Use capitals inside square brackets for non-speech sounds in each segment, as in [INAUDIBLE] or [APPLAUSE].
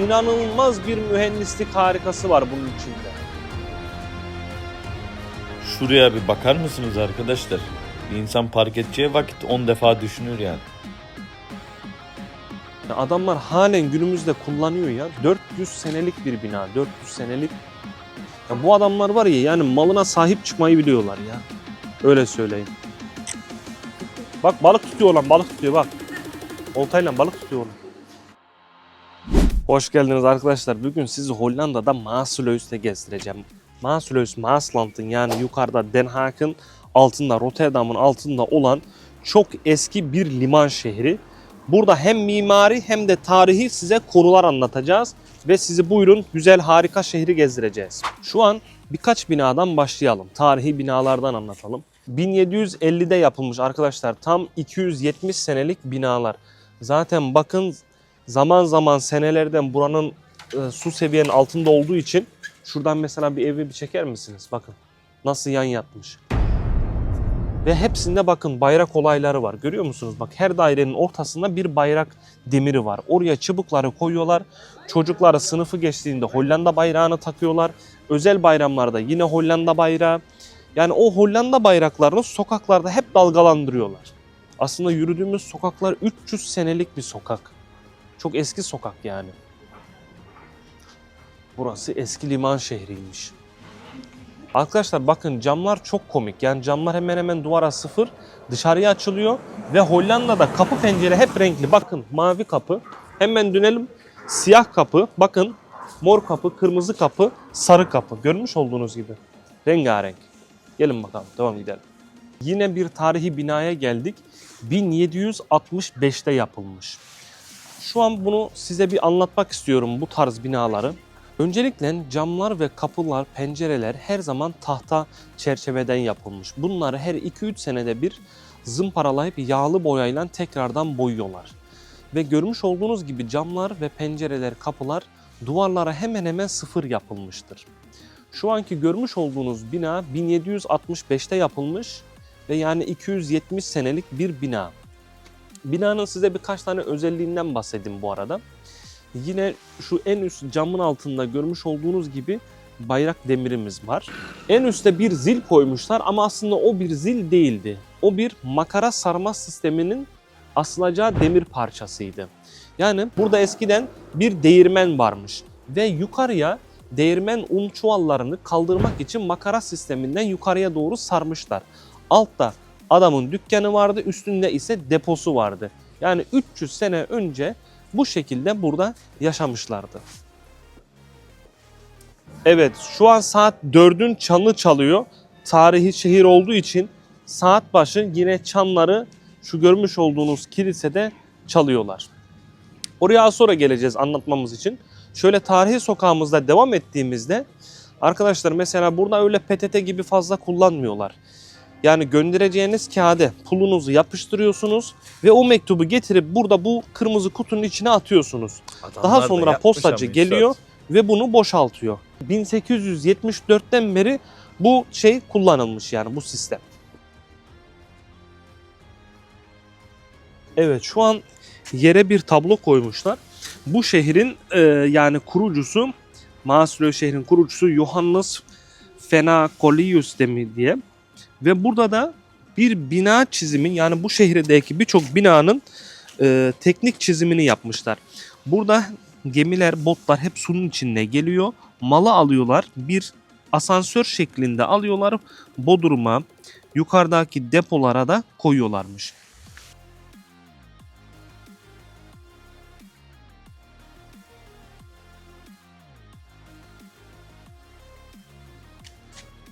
inanılmaz bir mühendislik harikası var bunun içinde. Şuraya bir bakar mısınız arkadaşlar? Bir insan park edeceği vakit 10 defa düşünür yani. Ya adamlar halen günümüzde kullanıyor ya. 400 senelik bir bina. 400 senelik. Ya bu adamlar var ya yani malına sahip çıkmayı biliyorlar ya. Öyle söyleyeyim. Bak balık tutuyor lan balık tutuyor bak. Oltayla balık tutuyor oğlum. Hoş geldiniz arkadaşlar. Bugün sizi Hollanda'da Maassluis'te gezdireceğim. Maassluis, Maasland'ın yani yukarıda Den Haag'ın altında, Rotterdam'ın altında olan çok eski bir liman şehri. Burada hem mimari hem de tarihi size konular anlatacağız ve sizi buyurun güzel harika şehri gezdireceğiz. Şu an birkaç binadan başlayalım. Tarihi binalardan anlatalım. 1750'de yapılmış arkadaşlar tam 270 senelik binalar. Zaten bakın zaman zaman senelerden buranın e, su seviyenin altında olduğu için şuradan mesela bir evi bir çeker misiniz? Bakın nasıl yan yatmış. Ve hepsinde bakın bayrak olayları var. Görüyor musunuz? Bak her dairenin ortasında bir bayrak demiri var. Oraya çubukları koyuyorlar. Çocukları sınıfı geçtiğinde Hollanda bayrağını takıyorlar. Özel bayramlarda yine Hollanda bayrağı. Yani o Hollanda bayraklarını sokaklarda hep dalgalandırıyorlar. Aslında yürüdüğümüz sokaklar 300 senelik bir sokak. Çok eski sokak yani. Burası eski liman şehriymiş. Arkadaşlar bakın camlar çok komik. Yani camlar hemen hemen duvara sıfır. Dışarıya açılıyor ve Hollanda'da kapı pencere hep renkli. Bakın mavi kapı. Hemen dönelim. Siyah kapı. Bakın mor kapı, kırmızı kapı, sarı kapı. Görmüş olduğunuz gibi. Rengarenk. Gelin bakalım. Devam gidelim. Yine bir tarihi binaya geldik. 1765'te yapılmış. Şu an bunu size bir anlatmak istiyorum bu tarz binaları. Öncelikle camlar ve kapılar, pencereler her zaman tahta çerçeveden yapılmış. Bunları her 2-3 senede bir zımparalayıp yağlı boyayla tekrardan boyuyorlar. Ve görmüş olduğunuz gibi camlar ve pencereler, kapılar duvarlara hemen hemen sıfır yapılmıştır. Şu anki görmüş olduğunuz bina 1765'te yapılmış ve yani 270 senelik bir bina. Binanın size birkaç tane özelliğinden bahsedeyim bu arada. Yine şu en üst camın altında görmüş olduğunuz gibi bayrak demirimiz var. En üstte bir zil koymuşlar ama aslında o bir zil değildi. O bir makara sarma sisteminin asılacağı demir parçasıydı. Yani burada eskiden bir değirmen varmış ve yukarıya değirmen un çuvallarını kaldırmak için makara sisteminden yukarıya doğru sarmışlar. Altta adamın dükkanı vardı, üstünde ise deposu vardı. Yani 300 sene önce bu şekilde burada yaşamışlardı. Evet şu an saat 4'ün çanı çalıyor. Tarihi şehir olduğu için saat başı yine çanları şu görmüş olduğunuz kilisede çalıyorlar. Oraya sonra geleceğiz anlatmamız için. Şöyle tarihi sokağımızda devam ettiğimizde arkadaşlar mesela burada öyle PTT gibi fazla kullanmıyorlar. Yani göndereceğiniz kağıda pulunuzu yapıştırıyorsunuz ve o mektubu getirip burada bu kırmızı kutunun içine atıyorsunuz. Daha sonra postacı geliyor ve bunu boşaltıyor. 1874'ten beri bu şey kullanılmış yani bu sistem. Evet şu an yere bir tablo koymuşlar. Bu şehrin e, yani kurucusu Maaslö şehrin kurucusu Johannes Fenakolius mi diye. Ve burada da bir bina çizimi yani bu şehirdeki birçok binanın e, teknik çizimini yapmışlar. Burada gemiler, botlar hep sunun içinde geliyor. Malı alıyorlar. Bir asansör şeklinde alıyorlar. Bodrum'a, yukarıdaki depolara da koyuyorlarmış.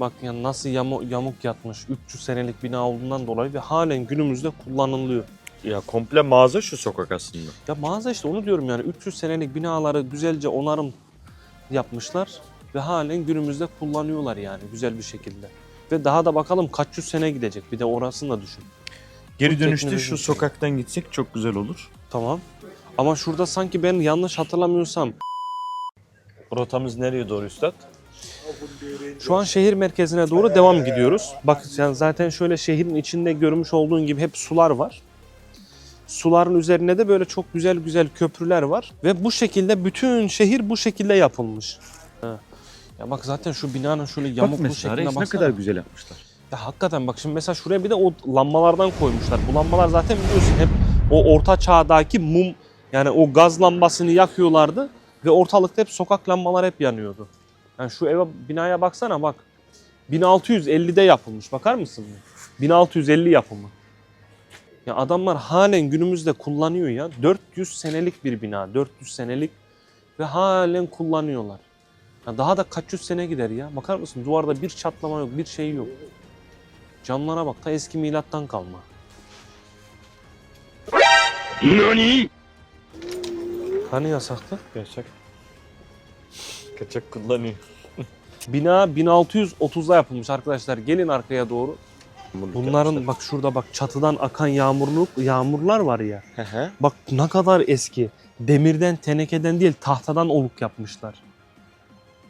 Bak ya nasıl yamu, yamuk yatmış. 300 senelik bina olduğundan dolayı ve halen günümüzde kullanılıyor. Ya komple mağaza şu sokak aslında. Ya mağaza işte onu diyorum yani 300 senelik binaları güzelce onarım yapmışlar ve halen günümüzde kullanıyorlar yani güzel bir şekilde. Ve daha da bakalım kaç yüz sene gidecek bir de orasını da düşün. Geri Bu dönüşte teknoloji şu sokaktan gitsek çok güzel olur. Tamam. Ama şurada sanki ben yanlış hatırlamıyorsam Rotamız nereye doğru üstad? Şu an şehir merkezine doğru devam gidiyoruz. Bak yani zaten şöyle şehrin içinde görmüş olduğun gibi hep sular var. Suların üzerine de böyle çok güzel güzel köprüler var. Ve bu şekilde bütün şehir bu şekilde yapılmış. Ha. Ya bak zaten şu binanın şöyle Bak yamuklu mesela şekline reis ne baksana. kadar güzel yapmışlar. Ya hakikaten bak şimdi mesela şuraya bir de o lambalardan koymuşlar. Bu lambalar zaten biliyorsun hep o orta çağdaki mum yani o gaz lambasını yakıyorlardı ve ortalıkta hep sokak lambalar hep yanıyordu. Yani şu eve binaya baksana bak. 1650'de yapılmış. Bakar mısın? 1650 yapımı. Ya adamlar halen günümüzde kullanıyor ya. 400 senelik bir bina. 400 senelik ve halen kullanıyorlar. Ya daha da kaç yüz sene gider ya. Bakar mısın? Duvarda bir çatlama yok, bir şey yok. Camlara bak ta eski milattan kalma. Hani yasaktı? Kaçak. Kaçak kullanıyor. Bina 1630'da yapılmış arkadaşlar. Gelin arkaya doğru. Bunların bak şurada bak çatıdan akan yağmurluk yağmurlar var ya. Bak ne kadar eski. Demirden, tenekeden değil tahtadan oluk yapmışlar.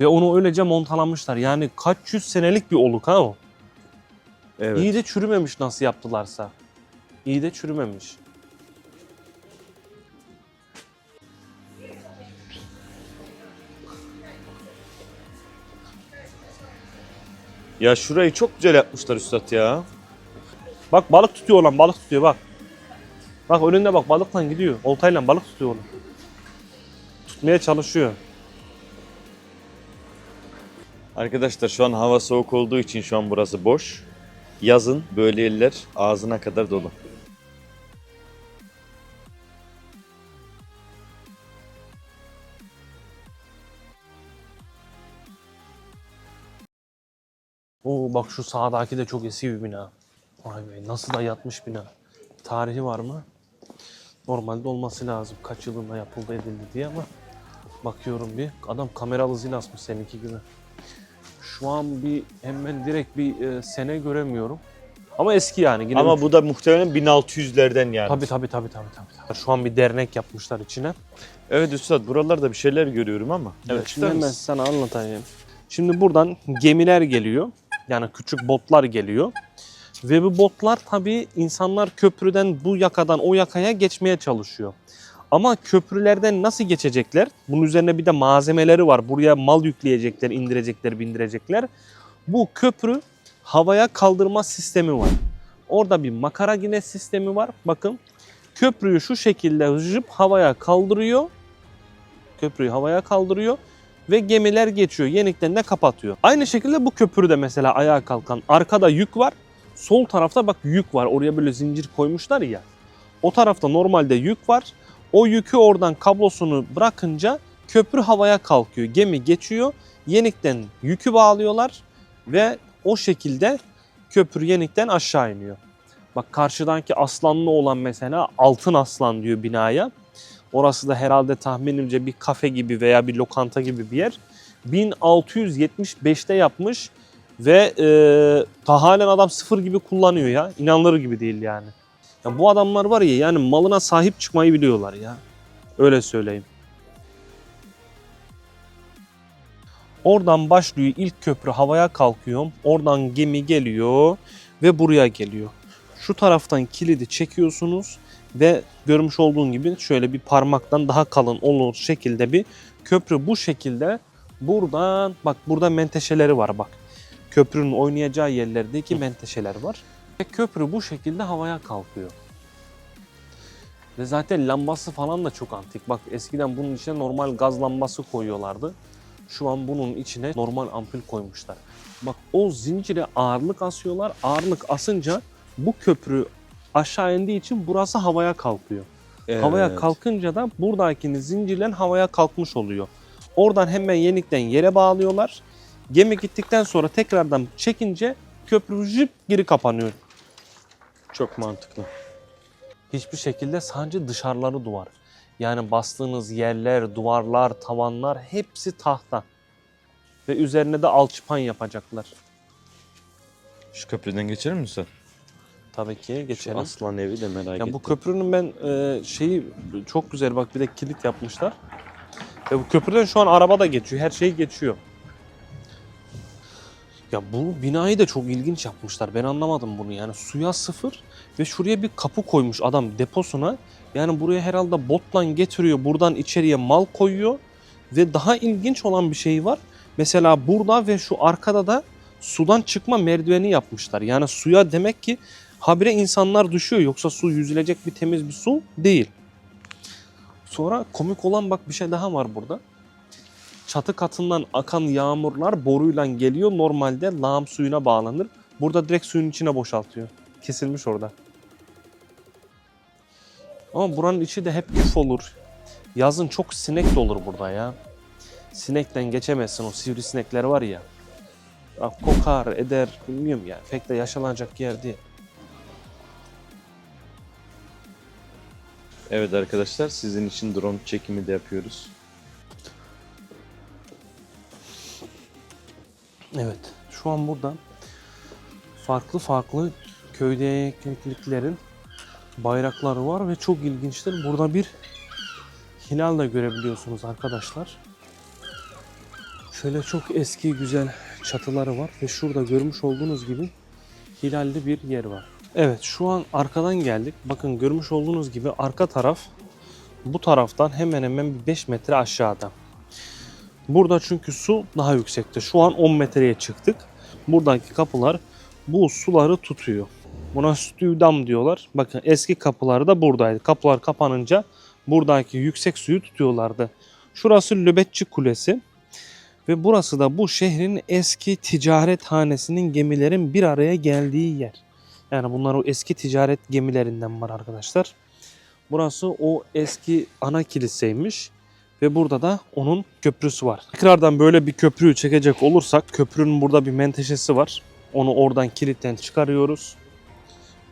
Ve onu öylece montalamışlar. Yani kaç yüz senelik bir oluk ha o. Evet. İyi de çürümemiş nasıl yaptılarsa. İyi de çürümemiş. Ya şurayı çok güzel yapmışlar üstad ya. Bak balık tutuyor lan balık tutuyor bak. Bak önünde bak balıkla gidiyor. Oltayla balık tutuyor onu. Tutmaya çalışıyor. Arkadaşlar şu an hava soğuk olduğu için şu an burası boş. Yazın böyle yerler ağzına kadar dolu. Bak şu sağdaki de çok eski bir bina. Vay be nasıl da yatmış bina. Tarihi var mı? Normalde olması lazım. Kaç yılında yapıldı edildi diye ama bakıyorum bir. Adam kameralı zil asmış seninki gibi. Şu an bir hemen direkt bir e, sene göremiyorum. Ama eski yani. Yine Ama bu da muhtemelen 1600'lerden yani. Tabii tabii tabii tabii tabii. Şu an bir dernek yapmışlar içine. Evet üstad buralarda bir şeyler görüyorum ama. Evet, şimdi hemen mısın? sana anlatayım. Şimdi buradan gemiler geliyor. Yani küçük botlar geliyor. Ve bu botlar tabii insanlar köprüden bu yakadan o yakaya geçmeye çalışıyor. Ama köprülerden nasıl geçecekler? Bunun üzerine bir de malzemeleri var. Buraya mal yükleyecekler, indirecekler, bindirecekler. Bu köprü havaya kaldırma sistemi var. Orada bir makara yine sistemi var. Bakın köprüyü şu şekilde jıp havaya kaldırıyor. Köprüyü havaya kaldırıyor ve gemiler geçiyor. Yenikten de kapatıyor. Aynı şekilde bu köprüde mesela ayağa kalkan arkada yük var. Sol tarafta bak yük var. Oraya böyle zincir koymuşlar ya. O tarafta normalde yük var. O yükü oradan kablosunu bırakınca köprü havaya kalkıyor. Gemi geçiyor. Yenikten yükü bağlıyorlar ve o şekilde köprü yenikten aşağı iniyor. Bak karşıdaki aslanlı olan mesela altın aslan diyor binaya. Orası da herhalde tahminimce bir kafe gibi veya bir lokanta gibi bir yer. 1675'te yapmış ve e, ta halen adam sıfır gibi kullanıyor ya. İnanılır gibi değil yani. Ya bu adamlar var ya yani malına sahip çıkmayı biliyorlar ya. Öyle söyleyeyim. Oradan başlıyor ilk köprü havaya kalkıyor. Oradan gemi geliyor ve buraya geliyor. Şu taraftan kilidi çekiyorsunuz ve görmüş olduğun gibi şöyle bir parmaktan daha kalın olur şekilde bir köprü bu şekilde buradan bak burada menteşeleri var bak. Köprünün oynayacağı yerlerdeki menteşeler var. Ve köprü bu şekilde havaya kalkıyor. Ve zaten lambası falan da çok antik. Bak eskiden bunun içine normal gaz lambası koyuyorlardı. Şu an bunun içine normal ampul koymuşlar. Bak o zincire ağırlık asıyorlar. Ağırlık asınca bu köprü aşağı indiği için burası havaya kalkıyor. Havaya Evet. kalkınca da buradakini zincirlen havaya kalkmış oluyor. Oradan hemen yenikten yere bağlıyorlar. Gemi gittikten sonra tekrardan çekince köprü jip geri kapanıyor. Çok mantıklı. Hiçbir şekilde sadece dışarıları duvar. Yani bastığınız yerler, duvarlar, tavanlar hepsi tahta. Ve üzerine de alçıpan yapacaklar. Şu köprüden geçer misin? Tabii ki Şu geçelim. aslan evi de merak Ya ettim. bu köprünün ben e, şeyi çok güzel bak bir de kilit yapmışlar. Ve bu köprüden şu an araba da geçiyor. Her şey geçiyor. Ya bu binayı da çok ilginç yapmışlar. Ben anlamadım bunu. Yani suya sıfır ve şuraya bir kapı koymuş adam deposuna. Yani buraya herhalde botla getiriyor. Buradan içeriye mal koyuyor. Ve daha ilginç olan bir şey var. Mesela burada ve şu arkada da sudan çıkma merdiveni yapmışlar. Yani suya demek ki habire insanlar düşüyor. Yoksa su yüzülecek bir temiz bir su değil. Sonra komik olan bak bir şey daha var burada. Çatı katından akan yağmurlar boruyla geliyor. Normalde lağım suyuna bağlanır. Burada direkt suyun içine boşaltıyor. Kesilmiş orada. Ama buranın içi de hep küf olur. Yazın çok sinek de olur burada ya. Sinekten geçemezsin o sivrisinekler var ya. Kokar eder bilmiyorum ya. Pek de yaşanacak yer değil. Evet arkadaşlar sizin için drone çekimi de yapıyoruz. Evet. Şu an burada farklı farklı köydekliklerin bayrakları var ve çok ilginçtir. Burada bir hilal da görebiliyorsunuz arkadaşlar. Şöyle çok eski güzel çatıları var ve şurada görmüş olduğunuz gibi hilalli bir yer var. Evet şu an arkadan geldik. Bakın görmüş olduğunuz gibi arka taraf bu taraftan hemen hemen bir 5 metre aşağıda. Burada çünkü su daha yüksekte. Şu an 10 metreye çıktık. Buradaki kapılar bu suları tutuyor. Buna stüdam diyorlar. Bakın eski kapıları da buradaydı. Kapılar kapanınca buradaki yüksek suyu tutuyorlardı. Şurası Löbetçi Kulesi. Ve burası da bu şehrin eski ticaret hanesinin gemilerin bir araya geldiği yer. Yani bunlar o eski ticaret gemilerinden var arkadaşlar. Burası o eski ana kiliseymiş. Ve burada da onun köprüsü var. Tekrardan böyle bir köprüyü çekecek olursak köprünün burada bir menteşesi var. Onu oradan kilitten çıkarıyoruz.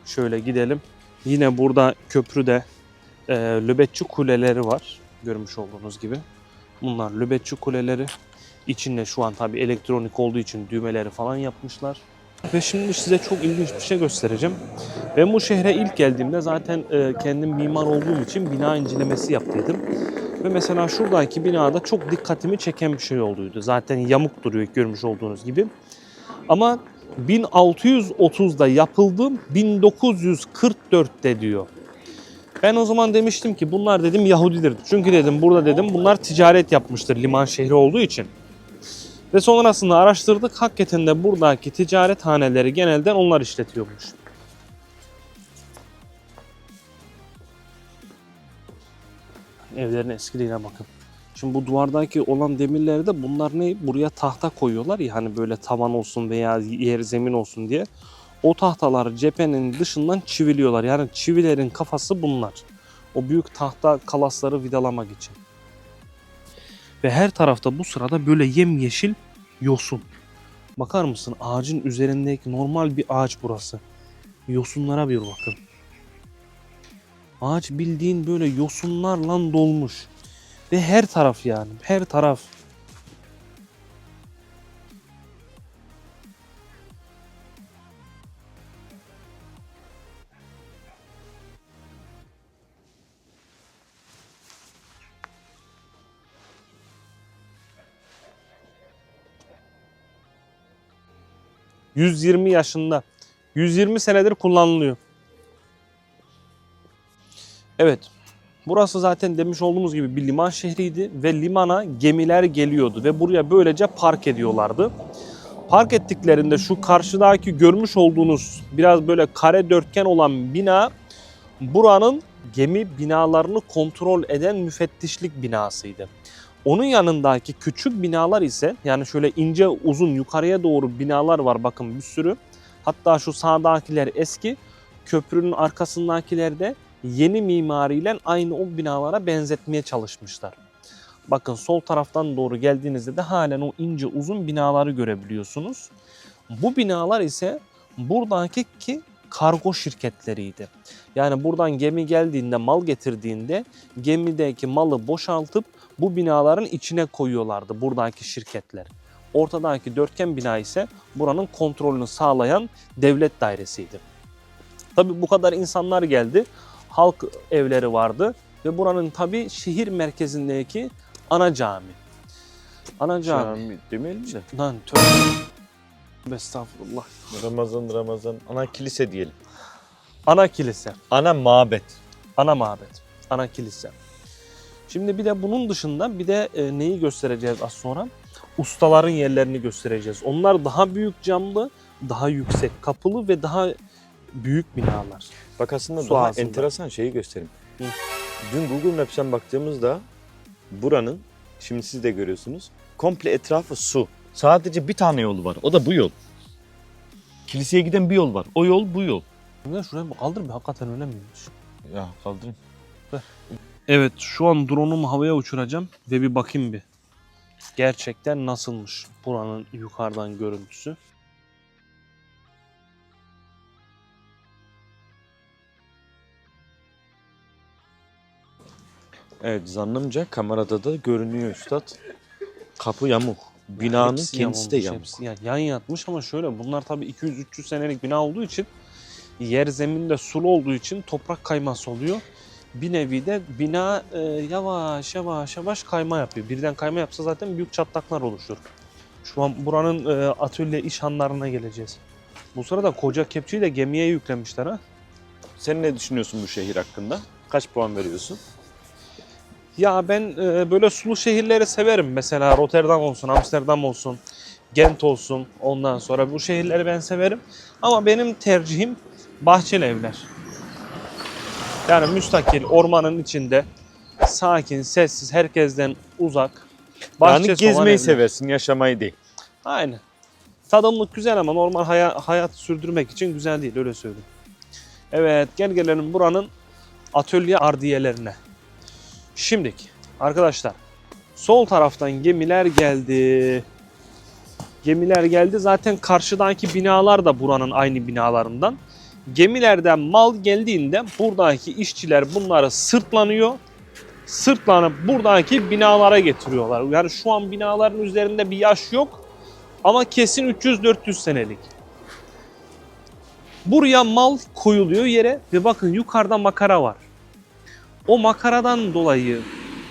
Şöyle gidelim. Yine burada köprüde e, löbetçi kuleleri var. Görmüş olduğunuz gibi. Bunlar löbetçi kuleleri. İçinde şu an tabi elektronik olduğu için düğmeleri falan yapmışlar. Ve şimdi size çok ilginç bir şey göstereceğim. Ben bu şehre ilk geldiğimde zaten e, kendim mimar olduğum için bina incelemesi yaptıydım. Ve mesela şuradaki binada çok dikkatimi çeken bir şey olduydu. Zaten yamuk duruyor görmüş olduğunuz gibi. Ama 1630'da yapıldı, 1944'te diyor. Ben o zaman demiştim ki bunlar dedim Yahudidir. Çünkü dedim burada dedim bunlar ticaret yapmıştır liman şehri olduğu için. Ve sonrasında araştırdık. Hakikaten de buradaki ticaret haneleri genelden onlar işletiyormuş. Evlerin eskiliğine bakın. Şimdi bu duvardaki olan demirlerde bunlar ne? Buraya tahta koyuyorlar ya hani böyle tavan olsun veya yer zemin olsun diye. O tahtaları cephenin dışından çiviliyorlar. Yani çivilerin kafası bunlar. O büyük tahta kalasları vidalamak için. Ve her tarafta bu sırada böyle yemyeşil yosun. Bakar mısın ağacın üzerindeki normal bir ağaç burası. Yosunlara bir bakın. Ağaç bildiğin böyle yosunlarla dolmuş. Ve her taraf yani her taraf. ...120 yaşında. 120 senedir kullanılıyor. Evet. Burası zaten demiş olduğumuz gibi bir liman şehriydi ve limana gemiler geliyordu ve buraya böylece park ediyorlardı. Park ettiklerinde şu karşıdaki görmüş olduğunuz biraz böyle kare dörtgen olan bina buranın gemi binalarını kontrol eden müfettişlik binasıydı. Onun yanındaki küçük binalar ise yani şöyle ince uzun yukarıya doğru binalar var bakın bir sürü. Hatta şu sağdakiler eski, köprünün arkasındakiler de yeni mimariyle aynı o binalara benzetmeye çalışmışlar. Bakın sol taraftan doğru geldiğinizde de halen o ince uzun binaları görebiliyorsunuz. Bu binalar ise buradaki ki kargo şirketleriydi. Yani buradan gemi geldiğinde, mal getirdiğinde gemideki malı boşaltıp bu binaların içine koyuyorlardı buradaki şirketler. Ortadaki dörtgen bina ise buranın kontrolünü sağlayan devlet dairesiydi. Tabi bu kadar insanlar geldi. Halk evleri vardı ve buranın tabi şehir merkezindeki ana cami. Ana cami. Cami demeyelim de. Lan tövbe. Estağfurullah. Ramazan Ramazan. Ana kilise diyelim. Ana kilise. Ana mabet. Ana mabet. Ana kilise. Şimdi bir de bunun dışında bir de e, neyi göstereceğiz az sonra? Ustaların yerlerini göstereceğiz. Onlar daha büyük camlı, daha yüksek kapılı ve daha büyük binalar. Bak aslında Su daha ağzında. enteresan şeyi göstereyim. Hı. Dün Google Maps'ten baktığımızda buranın, şimdi siz de görüyorsunuz, komple etrafı su. Sadece bir tane yolu var. O da bu yol. Kiliseye giden bir yol var. O yol bu yol. Ne şuraya kaldır bir hakikaten öyle miymiş? Ya kaldırın. Evet şu an drone'umu havaya uçuracağım ve bir bakayım bir. Gerçekten nasılmış buranın yukarıdan görüntüsü. Evet zannımca kamerada da görünüyor üstad. Kapı yamuk. Binanın Hepsi kendisi de yamuk. hepsi. Ya, yan yatmış ama şöyle bunlar tabii 200-300 senelik bina olduğu için yer zeminde sulu olduğu için toprak kayması oluyor. Bir nevi de bina e, yavaş yavaş yavaş kayma yapıyor. Birden kayma yapsa zaten büyük çatlaklar oluşur. Şu an buranın e, atölye iş hanlarına geleceğiz. Bu sırada koca kepçeyi de gemiye yüklemişler ha. Sen ne düşünüyorsun bu şehir hakkında? Kaç puan veriyorsun? Ya ben e, böyle sulu şehirleri severim. Mesela Rotterdam olsun, Amsterdam olsun, Gent olsun. Ondan sonra bu şehirleri ben severim. Ama benim tercihim bahçeli evler. Yani müstakil, ormanın içinde, sakin, sessiz, herkesten uzak. yani bahçesi olan gezmeyi evler. seversin, yaşamayı değil. Aynen. Tadımlık güzel ama normal haya- hayat sürdürmek için güzel değil öyle söyleyeyim. Evet gel gelelim buranın atölye ardiyelerine. Şimdiki arkadaşlar sol taraftan gemiler geldi. Gemiler geldi zaten karşıdaki binalar da buranın aynı binalarından. Gemilerden mal geldiğinde buradaki işçiler bunları sırtlanıyor. Sırtlanıp buradaki binalara getiriyorlar. Yani şu an binaların üzerinde bir yaş yok. Ama kesin 300-400 senelik. Buraya mal koyuluyor yere ve bakın yukarıda makara var. O makaradan dolayı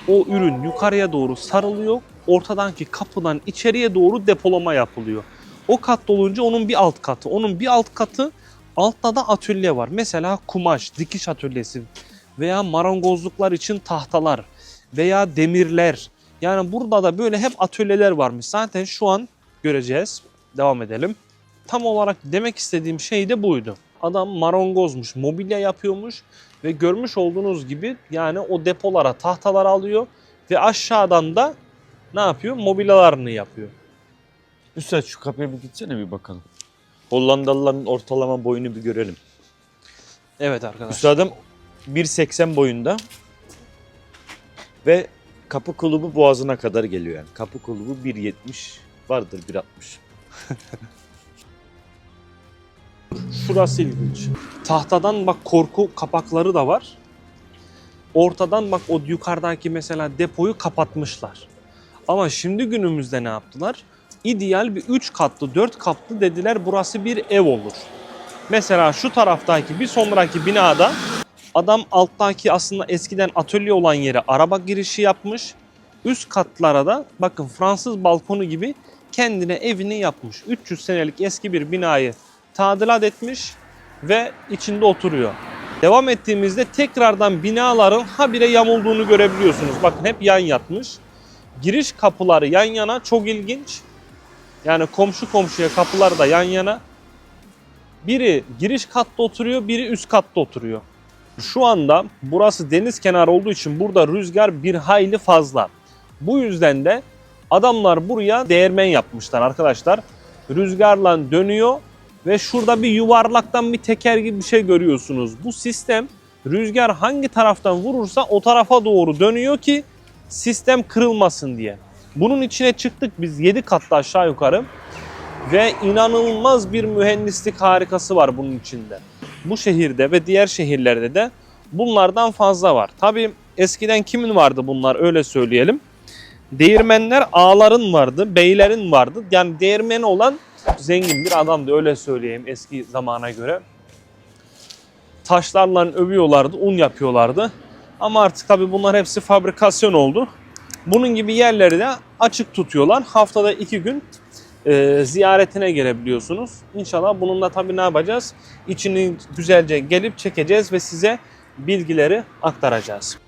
o ürün yukarıya doğru sarılıyor. Ortadaki kapıdan içeriye doğru depolama yapılıyor. O kat dolunca onun bir alt katı. Onun bir alt katı altta da atölye var. Mesela kumaş, dikiş atölyesi veya marangozluklar için tahtalar veya demirler. Yani burada da böyle hep atölyeler varmış. Zaten şu an göreceğiz. Devam edelim. Tam olarak demek istediğim şey de buydu. Adam marangozmuş, mobilya yapıyormuş ve görmüş olduğunuz gibi yani o depolara tahtalar alıyor ve aşağıdan da ne yapıyor? Mobilyalarını yapıyor. Üstad şu kapıya bir gitsene bir bakalım. Hollandalıların ortalama boyunu bir görelim. Evet arkadaşlar. Üstadım 1.80 boyunda ve kapı kulubu boğazına kadar geliyor yani. Kapı kulubu 1.70 vardır 1.60. [LAUGHS] Şurası ilginç. Tahtadan bak korku kapakları da var. Ortadan bak o yukarıdaki mesela depoyu kapatmışlar. Ama şimdi günümüzde ne yaptılar? İdeal bir 3 katlı 4 katlı dediler burası bir ev olur. Mesela şu taraftaki bir sonraki binada adam alttaki aslında eskiden atölye olan yere araba girişi yapmış. Üst katlara da bakın Fransız balkonu gibi kendine evini yapmış. 300 senelik eski bir binayı tadilat etmiş ve içinde oturuyor. Devam ettiğimizde tekrardan binaların habire yamulduğunu görebiliyorsunuz. Bakın hep yan yatmış. Giriş kapıları yan yana çok ilginç. Yani komşu komşuya kapılar da yan yana. Biri giriş katta oturuyor, biri üst katta oturuyor. Şu anda burası deniz kenarı olduğu için burada rüzgar bir hayli fazla. Bu yüzden de adamlar buraya değirmen yapmışlar arkadaşlar. Rüzgarla dönüyor ve şurada bir yuvarlaktan bir teker gibi bir şey görüyorsunuz. Bu sistem rüzgar hangi taraftan vurursa o tarafa doğru dönüyor ki sistem kırılmasın diye. Bunun içine çıktık biz 7 katlı aşağı yukarı ve inanılmaz bir mühendislik harikası var bunun içinde. Bu şehirde ve diğer şehirlerde de bunlardan fazla var. Tabi eskiden kimin vardı bunlar öyle söyleyelim. Değirmenler ağların vardı, beylerin vardı. Yani değirmeni olan zengin bir adamdı öyle söyleyeyim eski zamana göre. Taşlarla övüyorlardı, un yapıyorlardı. Ama artık tabi bunlar hepsi fabrikasyon oldu. Bunun gibi yerleri de açık tutuyorlar. Haftada iki gün e, ziyaretine gelebiliyorsunuz. İnşallah bununla tabii ne yapacağız? İçini güzelce gelip çekeceğiz ve size bilgileri aktaracağız.